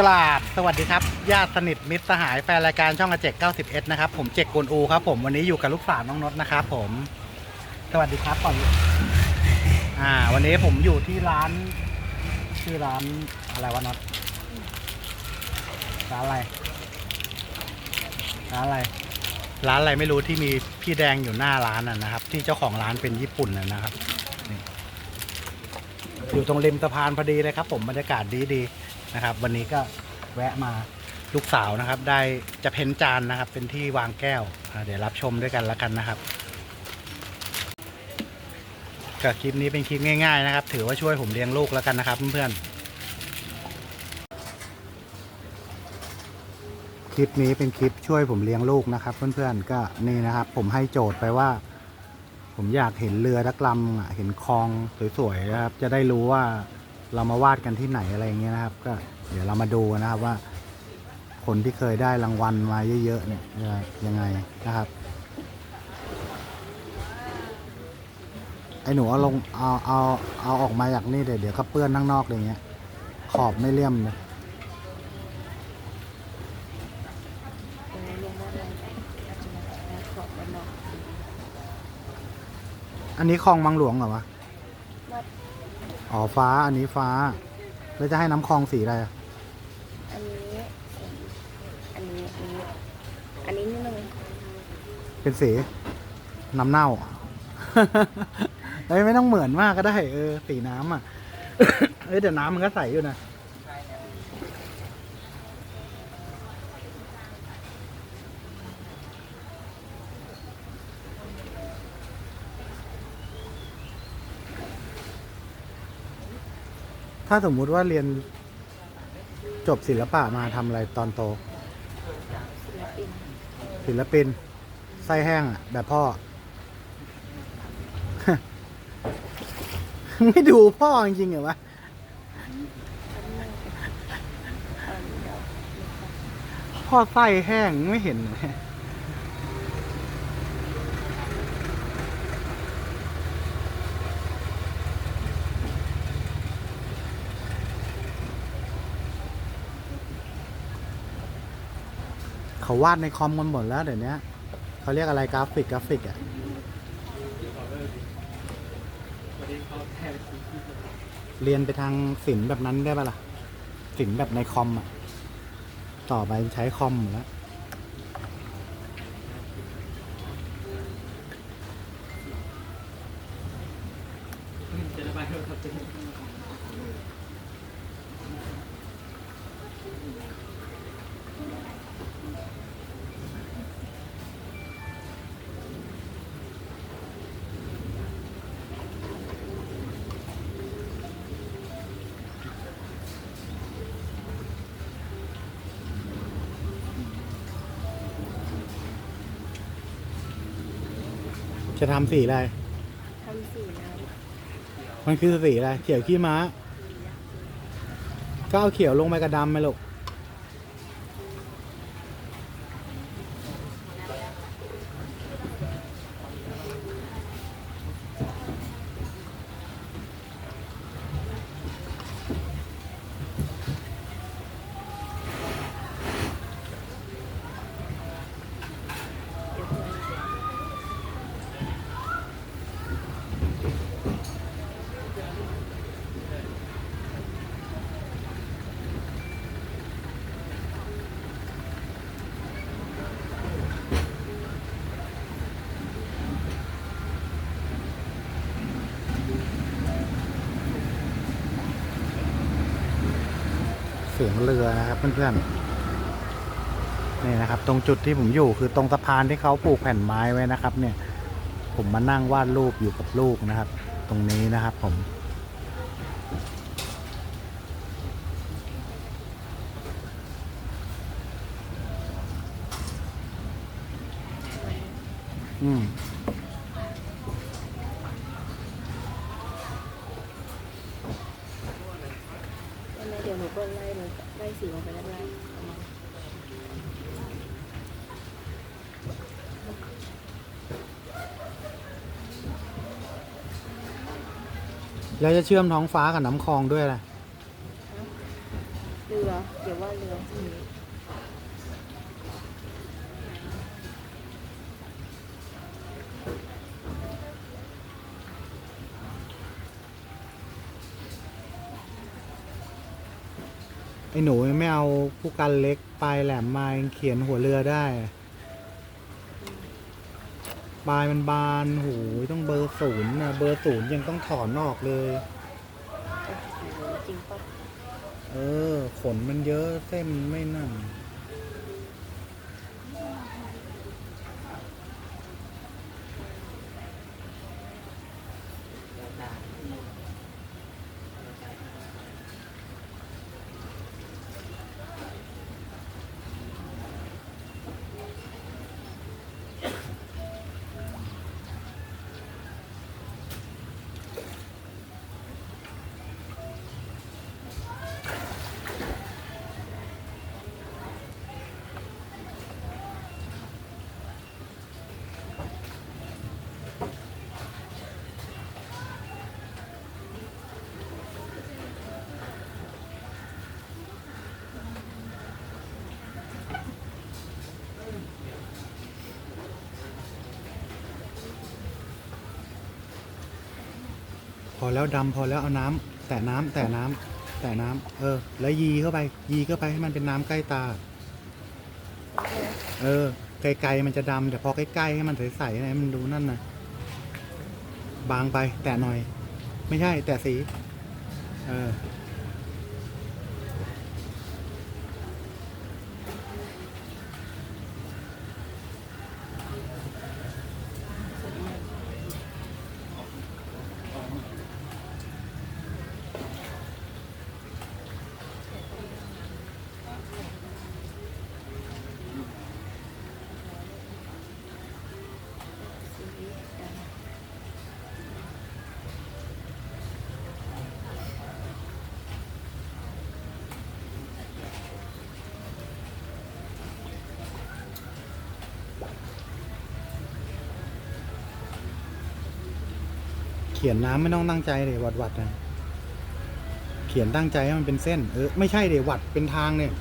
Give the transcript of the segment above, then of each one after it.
กราบสวัสดีครับ ญาติสนิทมิตรสหายแฟนรายการช่องอาเจก91นะครับ ผมเจกกวนอูครับผมวันนี้อยู่กับลูกสาวน้องนดนะครับผม สวัสดีครับก่อนอ่า วันนี้ผมอยู่ที่ร้านชื่อร้านอะไรวะนดร้านอะไรร้านอะไร ร้านอะไรไม่รู้ที่มีพี่แดงอยู่หน้าร้านน่ะนะครับ ที่เจ้าของร้านเป็นญี่ปุ่นน่ะนะครับอยู่ตรงริมสะพานพอดีเลยครับ ผมบรรยากาศดีดี นะครับ วันนี้ก็แวะมาลูกสาวนะครับ ได้จะเพ้นจานนะครับ เป็นที่วางแก้วอ่าเดี๋ยวรับชมด้วยกันแล้วกันนะครับก็คลิปนี้เป็นคลิปง่ายๆนะครับ ถือว่าช่วยผมเลี้ยงลูกแล้วกันนะครับเพื่อนๆคลิปนี้เป็นคลิปช่วยผมเลี้ยงลูกนะครับ เพื่อนๆก็นี่นะครับ ผมให้โจทย์ไปว่า ผมอยากเห็นเรือสักลำอะเห็นคลองสวยๆนะครับ จะได้รู้ว่า เรามาวาดกันที่ไหนอะไรอย่างเงี้ยนะครับ ก็เดี๋ยวเรามาดูนะครับว่า คนที่เคยได้รางวัลมาเยอะๆเนี่ยจะยังไงนะครับไอ้หนูเอาลงเอาเอาเอาออกมาจากนี่เดี๋ยวเดี๋ยวก็เปื้อนข้างนอกอะไรเงี้ย ขอบไม่เลี่ยมเลยอันนี้คลองบางหลวงเหรอวะ อ๋อฟ้าอันนี้ฟ้า แล้วจะให้น้ำคลองสีอะไรอะอันนี้อันนี้ อันนี้ อันนี้นิดนึงเป็นสีน้ำเน่า เอ้ยไม่ต้องเหมือนมากก็ได้ เออสีน้ำอะ เอ้ยเดี๋ยวน้ำมันก็ใสอยู่นะ ถ้าสมมุติว่าเรียนจบศิลปะมาทำอะไรตอนโต ศิลปินศิลปินไส้แห้งอะ แบบพ่อ ไม่ดูพ่อจริงๆเหรอวะพ่อไส้แห้งไม่เห็นเลย เขาวาดในคอมกันหมดแล้วเดี๋ยวนี้เขาเรียกอะไรกราฟิกกราฟิกอะเรียนไปทางศิลป์แบบนั้นได้ปะล่ะศิลป์แบบในคอมอะ ต่อไปใช้คอมหมดแล้ว จะทำสีอะไรทำสีน้มันคือสีอะไรเขียวขี้ม้าก็เอาเขียวลงไปกับดำไหมลูก เพื่อนนี่นะครับ ตรงจุดที่ผมอยู่คือตรงสะพานที่เขาปลูกแผ่นไม้ไว้นะครับ เนี่ย ผมมานั่งวาดรูปอยู่กับลูกนะครับ ตรงนี้นะครับผมอืมำวันนี้เดี๋ยวหนูก็ไล่หนูไล่สีลงไปด้านล่าง แล้ว จะเชื่อมท้องฟ้ากับน้ำคลองด้วยอะไรเรือเดี๋ยวว่าเรืออืมไอ้หนูยังไม่เอาผู้กันเล็กปลายแหลมมายังเขียนหัวเรือได้ ปลายมันบานหูยต้องเบอร์ศูนย์นะเบอร์ศูนย์ยังต้องถอนออกเลยโอ้โหจริงปะเออ ขนมันเยอะเส้นไม่นั่น อแล้วดำพอแล้วเอาน้ำแตะน้ำแตะน้ำแตะน้ำเออ แล้วยีเข้าไป ยีเข้าไปให้มันเป็นน้ำใกล้ตา เออ ไกลๆมันจะดำแต่พอใกล้ๆให้มันใสๆนะมันดูนั่นนะบางไป แตะหน่อย ไม่ใช่ แตะสี เออ ขียนน้ำไม่ต้องตั้งใจเลยวัดวัดนะเขียนตั้งใจให้มันเป็นเส้น เออไม่ใช่เดี๋ยววัดเป็นทางเนี่ย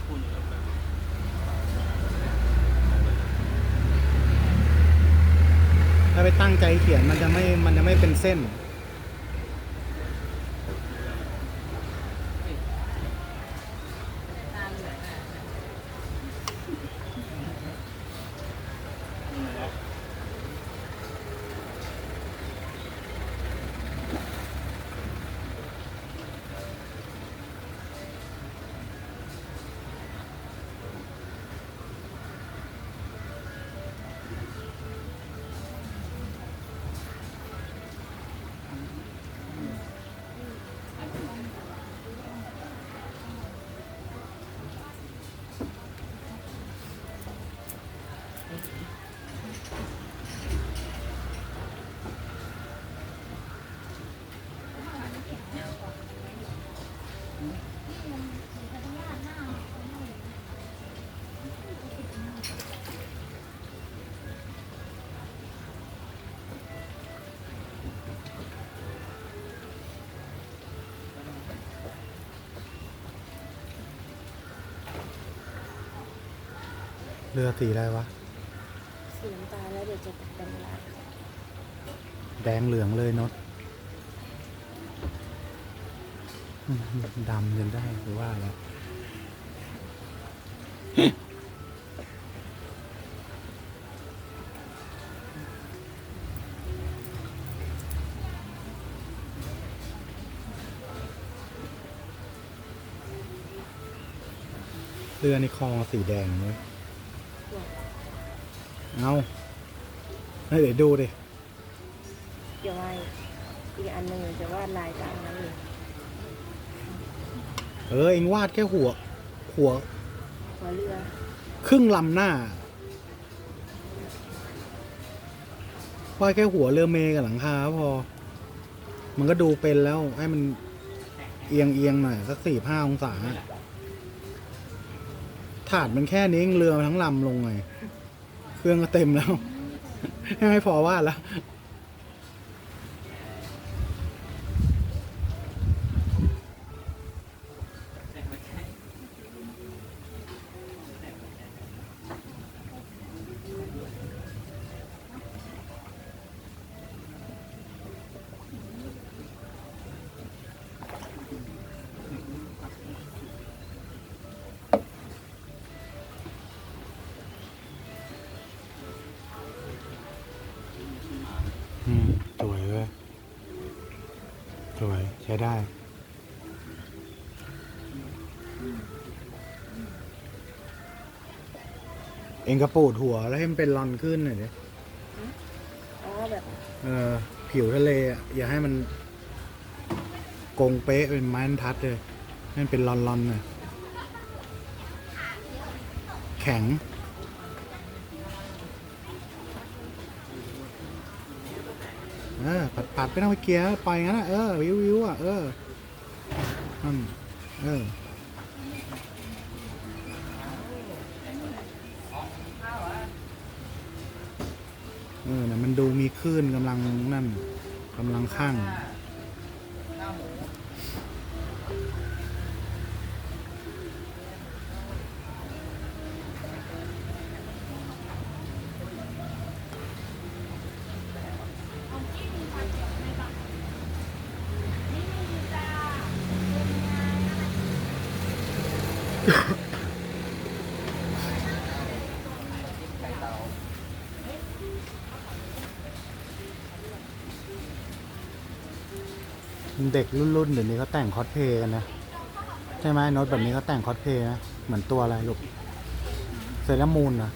ถ้าไปตั้งใจเขียนมันจะไม่มันจะไม่เป็นเส้น เรือสีอะไรวะ สีน้ำตาลแล้วเดี๋ยวจะเป็นลายแดงเหลืองเลยนดอืมดำจนได้หรือว่าแล้ว เรือในคลองสีแดงเลย เอาเฮ้ยเดี๋ยวดูดิเดี๋ยวไว้อีกอันหนึ่งจะวาดลายตามนั้นเลยเออเองวาดแค่หัว หัว หัวเรือ ครึ่งลำหน้าวาดแค่หัวเรือเมกับหลังคาก็พอ มันก็ดูเป็นแล้ว ให้มันเอียงเอียงๆหน่อย สักสี่ห้าองศาถาดมันแค่นี้เองเรือมันทั้งลำลงไง เครื่องก็เต็มแล้ว ไม่พอวาดแล้ว ช้ได้ เองกระปูดหัวแล้วให้มันเป็นรอนขึ้นหน่อยดิอ๋อแบบเออผิวทะเลอะอย่าให้มันกงเป๊ะเป็นไม้บรรทัดเลยให้มันเป็นรอนๆหน่อยแข็ง เออปัดปัดไม่ต้องไปเกียร์ปล่อยงั้นอะเออวิววิวอะเออนั่นเออเออนะมันดูมีคลื่นกำลังนั่นกำลังข้าง เด็กรุ่นๆเดี๋ยวนี้เขาแต่งคอสเพย์กันนะใช่ไหมโน้ตแบบนี้เขาแต่งคอสเพย์นะเหมือนตัวอะไรลูกเซรามูนนะ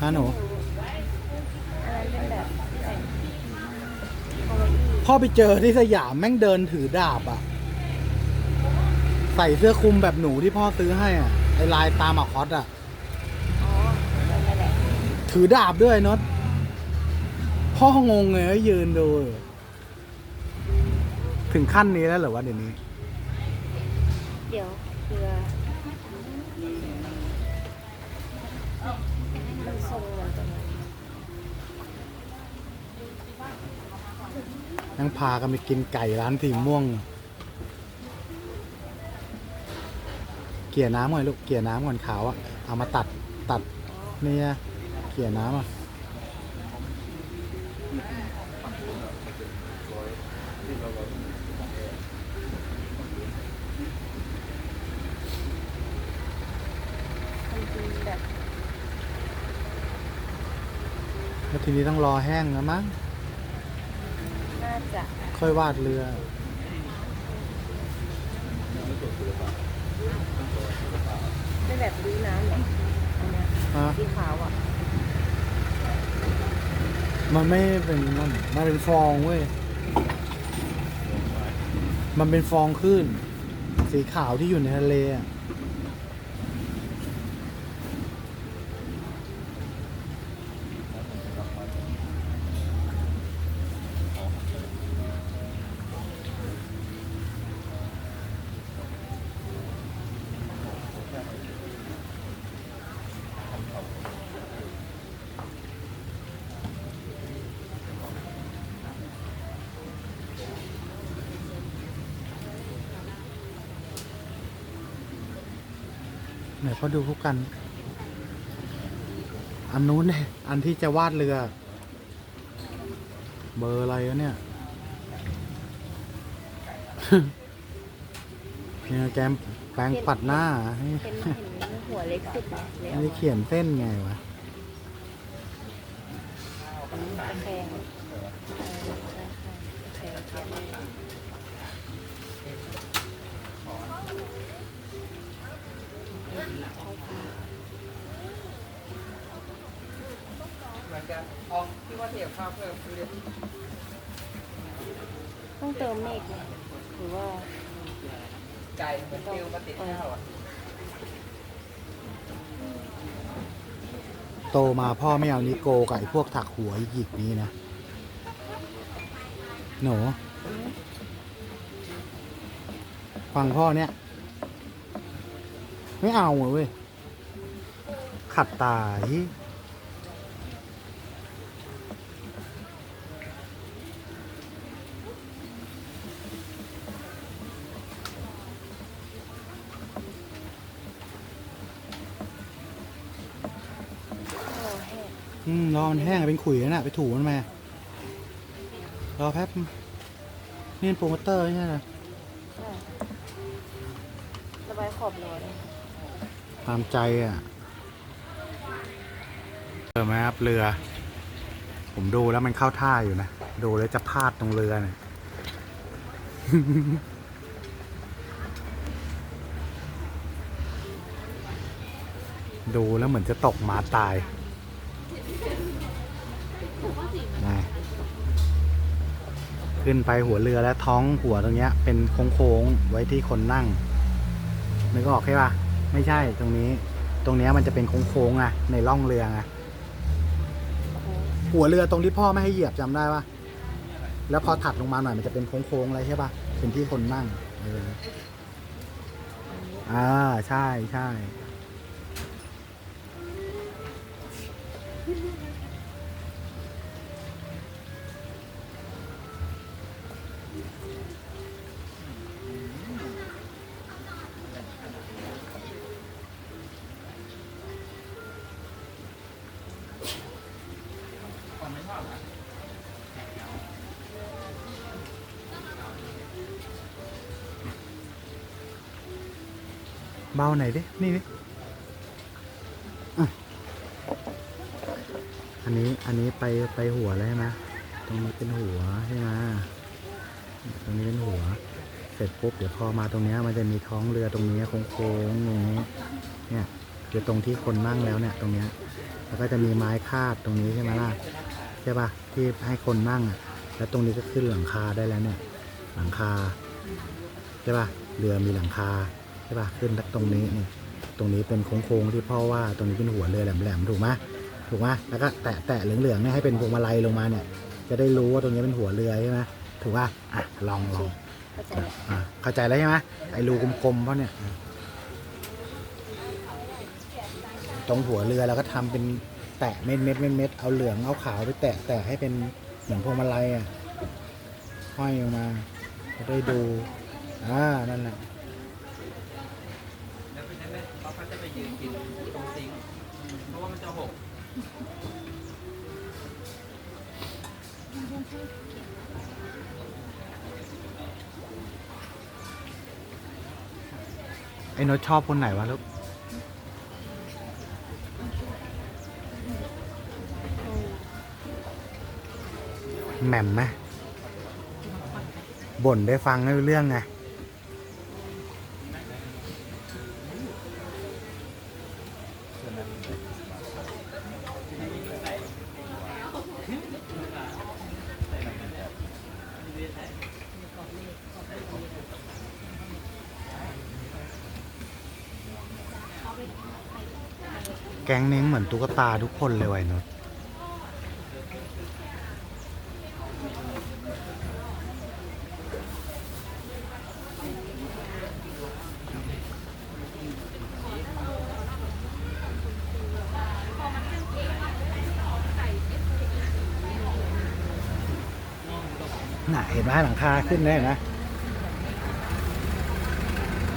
ฮะหนูพ่อไปเจอที่สยามแม่งเดินถือดาบอะใส่เสื้อคลุมแบบหนูที่พ่อซื้อให้อะไอลายตามอะคอสอะถือดาบด้วยน็อตพ่องงเลยยืนดู ถึงขั้นนี้แล้วเหรอวะเดี๋ยวนี้ เดี๋ยวเรือมันทรงเหมือนตรงนั้นนั่งพากันไปกินไก่ร้านสีม่วง เกี่ยน้ำก่อนลูก เกี่ยน้ำก่อนขาวอะเอามาตัดตัดเนี่ยเกี่ยน้ำอะ มันเป็นแบบ แล้ว ทีนี้ต้องรอแห้งแล้วมั้งน่าจะค่อยวาดเรือเป็นแบบรื้อน้ำเหรออันเนี้ยฮะ สีขาวอะมันไม่เป็นนั่นมันเป็นฟองเว้ย มันเป็นฟองคลื่นสีขาวที่อยู่ในทะเลอะ ไหนพอดูพวกกัน อันนู้นเนี่ยอันที่จะวาดเรือ เบอร์อะไรวะเนี่ยเนี่ยแกมแปรงปัดหน้าให้เห็นเห็นหัวเล็กสุดเลยเลยไม่เอาได้เขียนเส้นไงวะตะแคงเออตะแคงเขียนท้องฟ้า เหมือนกันออกที่ ว่าเทียบภาพเพิ่มคือเรียนต้องเติมเมฆไหมหรือว่าไก่เหมือนฟิวมาติดข้าวอะโตมาพ่อไม่เอานิโกกับไอ้พวกถักหัวหยิกนี้นะ หนูฟังพ่อเนี่ย ไม่เอาอเว้ยขัดตาฮิ รอแห้ง อืมรอมันแห้งเป็นขุยแล้วน่ะ ไปถูมันมารอแป๊บ นี่เป็นโปรโมเตอร์ใช่ไหมใช่ระบายขอบรอเลยตามใจอะเจอไหมครับเรือ ผมดูแล้วมันเข้าท่าอยู่นะอดูแล้วจะพลาดตรงเรือเนี่ยดูแล้วเหมือนจะตกหมาตายนะ ขึ้นไปหัวเรือแล้วท้องหัวตรงเนี้ย เป็นโค้งๆไว้ที่คนนั่งนึกออกใช่ปะไม่ใช่ตรงนี้ ตรงเนี้ยมันจะเป็นโค้งๆอะในร่องเรือไงหัวเรือตรงที่พ่อไม่ให้เหยียบจำได้ปะแล้วพอถัดลงมาหน่อยมันจะเป็นโค้งๆอะไรใช่ปะเป็นที่คนนั่งเอออ่าใช่ใช่ เบาไหนดิ นี่ดิอันนี้ อันนี้ไปไปหัวแล้วใช่ไหมตรงนี้เป็นหัวใช่ไหมตรงนี้เป็นหัว เสร็จปุ๊บเดี๋ยวพอมาตรงนี้มันจะมีท้องเรือตรงนี้โค้งๆอย่างนี้เนี่ยคือตรงที่คนนั่งแล้วเนี่ย ตรงเนี้ยแล้วก็จะมีไม้คาดตรงนี้ใช่ไหมล่ะใช่ปะที่ให้คนนั่งอะแล้วตรงนี้ก็ขึ้นหลังคาได้แล้วเนี่ย หลังคาใช่ปะเรือมีหลังคา ช่ปะขึ้นตรงนี้นี่ตรงนี้เป็นโค้งๆที่พ่อว่าตรงนี้เป็นหัวเรือแหลมๆถูกไหมถูกไหมแล้วก็แตะแตะเหลืองๆเนี่ยให้เป็นพวงมาลัยลงมาเนี่ย จะได้รู้ว่าตรงนี้เป็นหัวเรือใช่ไหมถูกป่ะอะลองลองเข้าใจแล้วอะเข้าใจแล้วใช่ไหมไอ้รูกลมๆเพราะเนี่ย ตรงหัวเรือเราก็ทำเป็นแตะเม็ดเม็ดเม็ดเม็ดเอาเหลืองเอาขาวไปแตะแตะให้เป็นเหมือนพวงมาลัยอะห้อยออกมาจะได้ดูอ่านั่นแหละ แล้วเป็นยังไงเราก็จะไปยืนกินตรงซิงค์เพราะว่ามันจะหก ไอ้โนตชอบคนไหนวะลูกแหม่มไหมบ่นได้ฟังไม่รู้เรื่องไง แก๊งนี้เหมือนตุ๊กตาทุกคนเลยวัยนนน่ะเห็นไหมหลังคาขึ้นได้นะ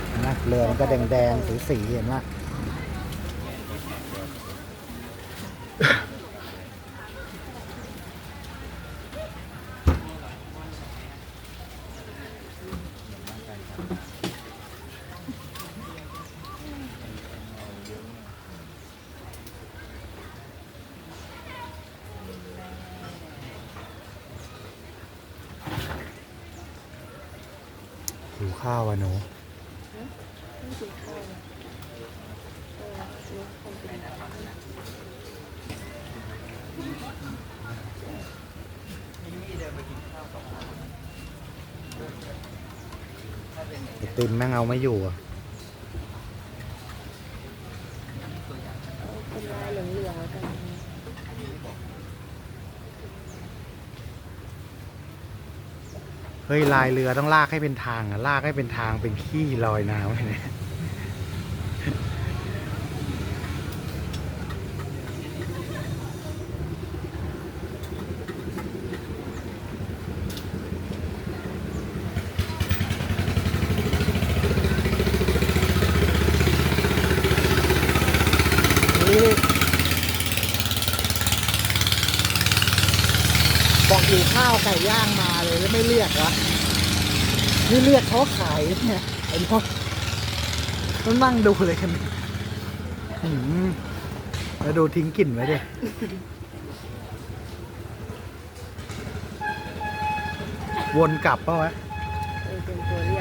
เห็นไหมเรือมันก็แดงๆสีๆเห็นไหม หิวข้าวอะหนูไอติมแม่งเอาไม่อยู่อะ เอาเป็นลายเหลืองๆแล้วกัน เฮ้ยลายเรือต้องลากให้เป็นทางอะลากให้เป็นทางเป็นขี้ลอยน้ำเนี่ยนี่บอกอยู่ข้าวไก่ย่างมา ไม่เรียกละนี่เรียกเขาขายเนี่ยไอ้พวกต้องนั่งดูเลยกันมแล้วดูทิ้งกลิ่นไว้ดิวนกลับเปล่าวะ เออเป็นตัวเรียก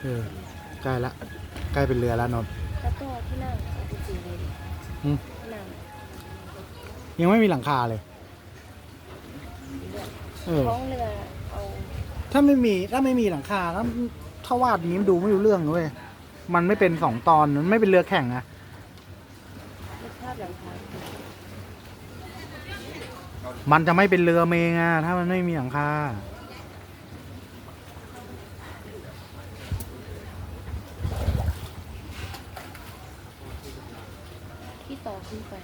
เออใกล้ละใกล้เป็นเรือแล้วนนท์แล้วตัวที่นั่งเอาจริงๆเลยดิอืมที่นั่งยังไม่มีหลังคาเลย เออ ท้องเรือเอาถ้าไม่มีถ้าไม่มีหลังคาถ้าถ้าวาดอย่างนี้มันดูไม่รู้เรื่องนะเว้ยมันไม่เป็นสองตอนมันไม่เป็นเรือแข่งอะ นึกภาพหลังคา มันจะไม่เป็นเรือเมงอะถ้ามันไม่มีหลังคาที่ต่อขึ้นไป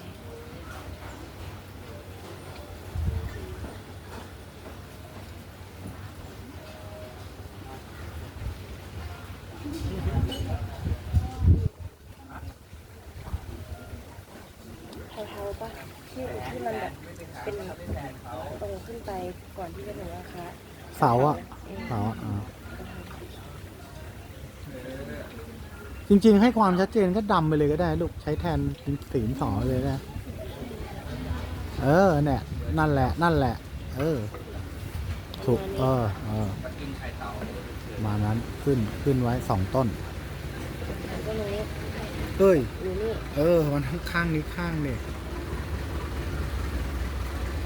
เทาๆปะที่ที่มันแบบ เป็นตรงขึ้นไปก่อนที่จะถึงราคาเสาอะอืมเสาอะอ่าจริง ๆ ให้ความชัดเจนก็ดำไปเลยก็ได้ ลูกใช้แทนสีสอเลยนะ เออเนี่ยนั่นแหละ นั่นแหละ เออ ถูก เออเออปกินไข่เต่ามานั้นขึ้นขึ้นไว้สองต้นแล้วก็ตรงนี้เอ้ยอยู่นี่เออ มันทั้งข้างนี้ข้างนี่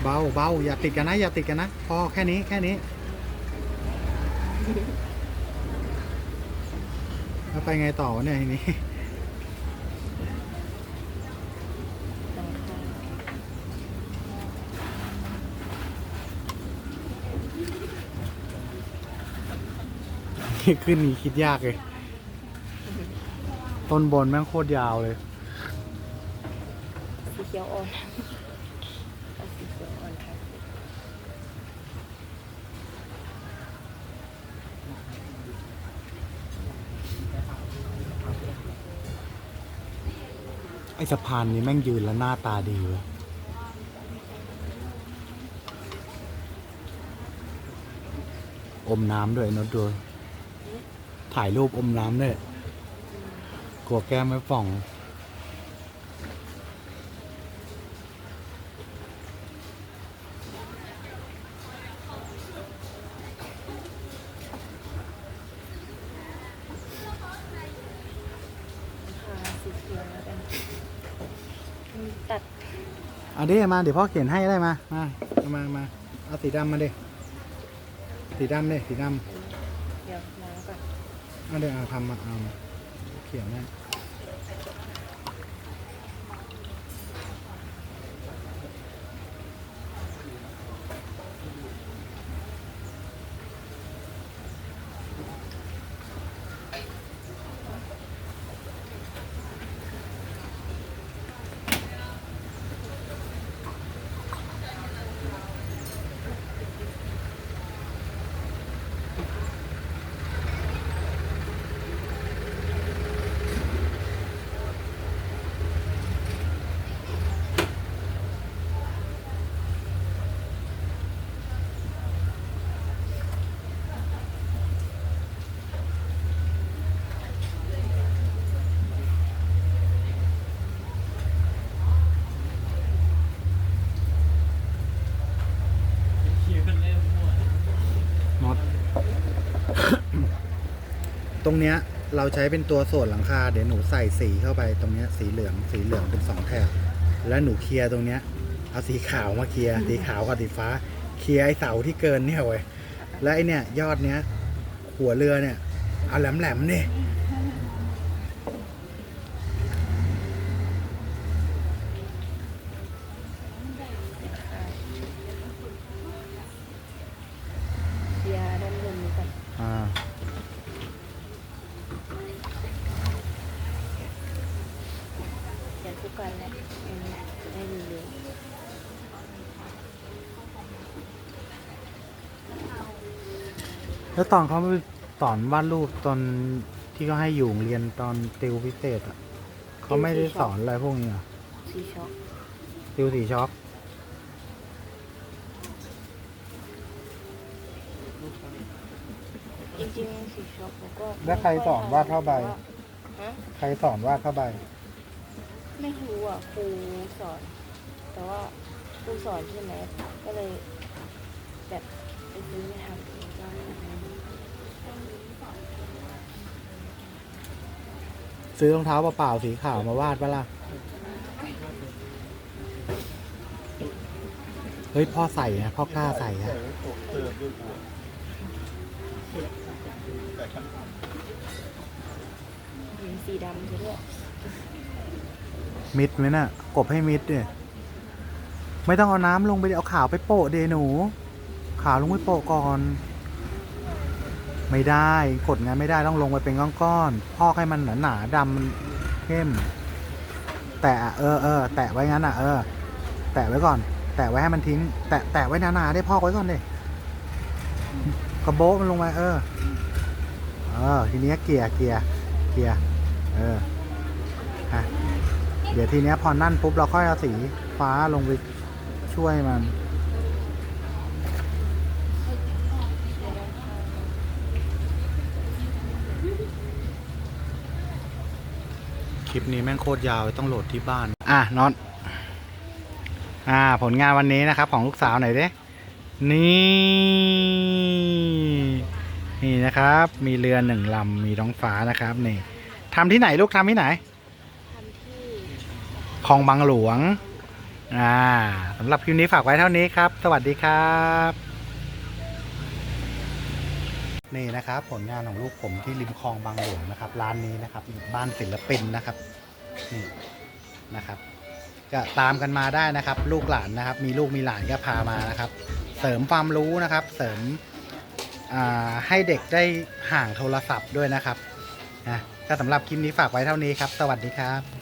เบาเบาอย่าติดกันนะ อย่าติดกันนะ พอแค่นี้แค่นี้แล้วไปไงต่อเนี่ยทีนี้ขึ้นนี้คิดยากเลย ต้นบนแม่งโคตรยาวเลย สีเขียวอ่อนเอาสีเขียวอ่อนค่ะ ไอ้ สะพานนี้แม่งยืนแล้วหน้าตาดีเว้ยอมน้ำด้วยนดด้วย ถ่ายรูปอมน้ำด้วยกลัวแก้มไม่ป่อง หลังคาสีเขียวแล้วกันอืมตัด เอาดิมาเดี๋ยวพ่อเขียนให้ได้มามาเอามา มาเอาสีดำมาดิสีดำดิสีดเดี๋ยวล้างก่อนำเอาเดี๋ยวเอาทำมาเอามาเขียนให้ รงเนี้ยเราใช้เป็นตัวส่วนหลังคาเดี๋ยวหนูใส่สีเข้าไปตรงเนี้ยสีเหลืองสีเหลืองเป็นสองแถบแล้วหนูเคลียร์ตรงเนี้ยเอาสีขาวมาเคลียร์สีขาวกับสีฟ้า เคลียร์ไอเสาที่เกินเนี่ยเว้ยแล้วไอเนี่ยยอดเนี้ยหัวเรือเนี่ยเอาแหลมแหลมเนี่ย เคลียร์ด้านบนนี้ก่อน อ่า เดี๋ยวทุกกันแหละอื มจะได้เร็วแล้วตอนเขาไปสอนวาดรูปตอนที่เขาให้อยู่โรงเรียนตอนติวพิเศษอะเขาไม่ได้สอนอะไรพวกนี้เหรอสีช็อกติวสีช็อคจริงๆสีช็อกผมก็แล้วใครสอนวาดผ้าใบ ฮะ ใครสอนวาดผ้าใบ ไม่รู้อะครูสอน แต่ว่าครูสอนใช่ไหมก็เลยแบบไปซื้อมาทำเองก็ไม่ได้ซื้อรองเท้าเปล่าๆสีขาวมาวาดปะล่ะ เฮ้ยพ่อใส่นะพ่อกล้าใส่อะเห็นสีดำใช่ด้วย มิดไหมน่ะ กบให้มิดดิไม่ต้องเอาน้ำลงไปเอาขาวไปโปะเดหนู ขาวลงไปโปะก่อน ไม่ได้กดงั้นไม่ได้ต้องลงไปเป็นก้อนๆพอกให้มันหนาหนาๆดำมันเข้ม แตะเออเออแตะไว้งั้นอะเออ แตะไว้ก่อน แตะไว้ให้มันทิ้ง แตะแตะไว้หนาๆได้พอกไว้ก่อนเดิกระโบะมันลงมาเออ เออทีนี้เกลี่ยเกลี่ยเกลี่ยเออ เดี๋ยวทีเนี้ยพอนั่นปุ๊บเราค่อยเอาสีฟ้าลงไปช่วยมัน คลิปนี้แม่งโคตรยาวเลยต้องโหลดที่บ้าน อะน็อตอ่า ผลงานวันนี้นะครับ ของลูกสาวหน่อยเด้นี่ นี่นะครับ มีเรือหนึ่งลำมีท้องฟ้านะครับนี่ทำที่ไหนลูกทำที่ไหนทำที่ คลองบางหลวงอ่าสำหรับคลิปนี้ฝากไว้เท่านี้ครับ สวัสดีครับ นี่นะครับ ผลงานของลูกผมที่ริมคลองบางหลวงนะครับ ร้านนี้นะครับบ้านศิลปินนะครับนี่นะครับ ก็ตามกันมาได้นะครับ ลูกหลานนะครับ มีลูกมีหลานก็พามานะครับ เสริมความรู้นะครับ เสริมอ่าให้เด็กได้ห่างโทรศัพท์ด้วยนะครับนะก็สำหรับคลิปนี้ฝากไว้เท่านี้ครับ สวัสดีครับ